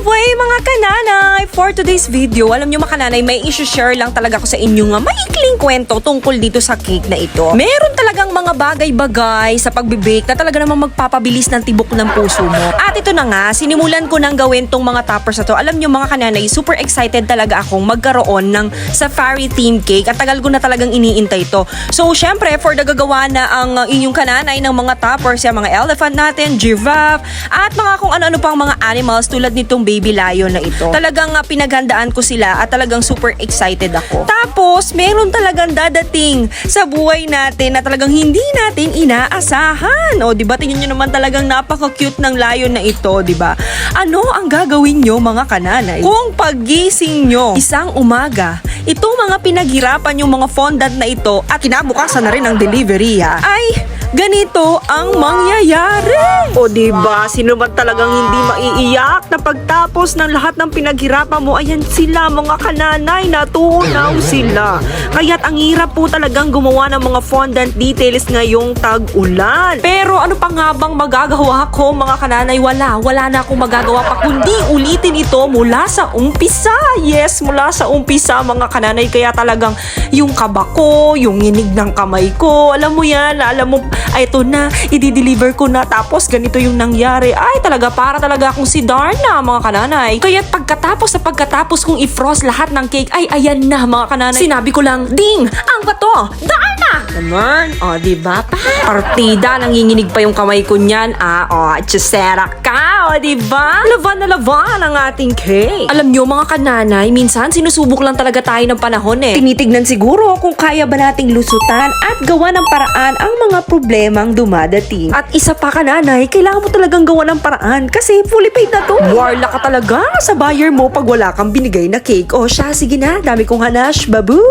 way mga kananay! For today's video, alam nyo mga kananay, may issue-share lang talaga ko sa inyo nga maikling kwento tungkol dito sa cake na ito. Meron talagang mga bagay-bagay sa pagbibake na talaga namang magpapabilis ng tibok ng puso mo. At ito na nga, sinimulan ko nang gawin tong mga toppers na to. Alam nyo mga kananay, super excited talaga akong magkaroon ng safari theme cake at tagal ko na talagang iniintay to. So, syempre, for the gagawa na ang uh, inyong kananay ng mga toppers, yung mga elephant natin, giraffe, at mga kung ano-ano pang mga animals tulad nitong baby lion na ito. Talagang uh, pinaghandaan ko sila at talagang super excited ako. Tapos, meron talagang dadating sa buhay natin na talagang hindi natin inaasahan. O, di ba? Tingnan nyo naman talagang napaka-cute ng lion na ito, di ba? Ano ang gagawin nyo mga kananay? Kung pagising nyo isang umaga, itong mga pinaghirapan yung mga fondant na ito at kinabukasan na rin ang delivery ha, ay ganito ang mangyayari. O di ba sino ba talagang hindi maiiyak na pagtapos ng lahat ng pinaghirapan mo, ayan sila mga kananay, natunaw sila. Kaya't ang hirap po talagang gumawa ng mga fondant details ngayong tag-ulan. Pero ano pa nga bang magagawa ko mga kananay? Wala, wala na akong magagawa pa kundi ulitin ito mula sa umpisa. Yes, mula sa umpisa mga kananay. Kaya talagang yung kaba ko, yung inig ng kamay ko, alam mo yan, alam mo, ay ito na, i-deliver ko na. Tapos ganito yung nangyari. Ay talaga, para talaga akong si Darna mga kananay. Kaya pagkatapos sa pagkatapos kong i-frost lahat ng cake, ay ayan na mga kananay. Sinabi ko lang, Ding, ang bato, Darna! Naman, o oh, diba? Partida, nanginginig pa yung kamay ko niyan. Ah, o, oh, chusera ka, o diba? Laban na laban ang ating cake. Alam nyo mga kananay, minsan sinusubok lang talaga tayo ng panahon eh. Tinitignan siguro kung kaya ba nating lusutan at gawa ng paraan ang mga problemang dumadating. At isa pa kananay, kailangan mo talagang gawa ng paraan kasi fully paid na to. Warla ka talaga sa buyer mo pag wala kang binigay na cake. O siya, sige na, dami kong hanash, babu.